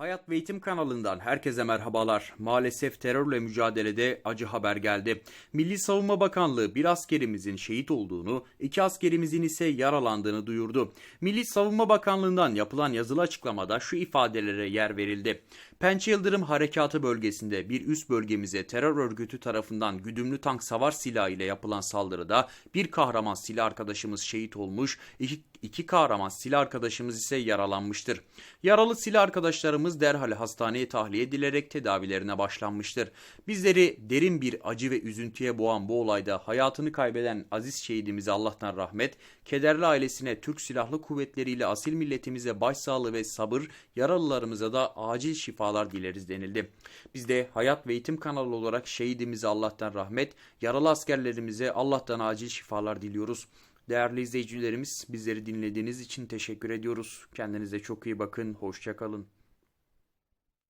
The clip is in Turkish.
Hayat ve Eğitim kanalından herkese merhabalar. Maalesef terörle mücadelede acı haber geldi. Milli Savunma Bakanlığı bir askerimizin şehit olduğunu, iki askerimizin ise yaralandığını duyurdu. Milli Savunma Bakanlığı'ndan yapılan yazılı açıklamada şu ifadelere yer verildi. Pençe Yıldırım Harekatı bölgesinde bir üst bölgemize terör örgütü tarafından güdümlü tank savar silahı ile yapılan saldırıda bir kahraman silah arkadaşımız şehit olmuş, iki, iki kahraman silah arkadaşımız ise yaralanmıştır. Yaralı silah arkadaşlarımız derhal hastaneye tahliye edilerek tedavilerine başlanmıştır. Bizleri derin bir acı ve üzüntüye boğan bu olayda hayatını kaybeden aziz şehidimize Allah'tan rahmet, kederli ailesine Türk Silahlı Kuvvetleri ile asil milletimize başsağlığı ve sabır, yaralılarımıza da acil şifalar dileriz denildi. Biz de Hayat ve Eğitim kanalı olarak şehidimize Allah'tan rahmet, yaralı askerlerimize Allah'tan acil şifalar diliyoruz. Değerli izleyicilerimiz bizleri dinlediğiniz için teşekkür ediyoruz. Kendinize çok iyi bakın. Hoşçakalın.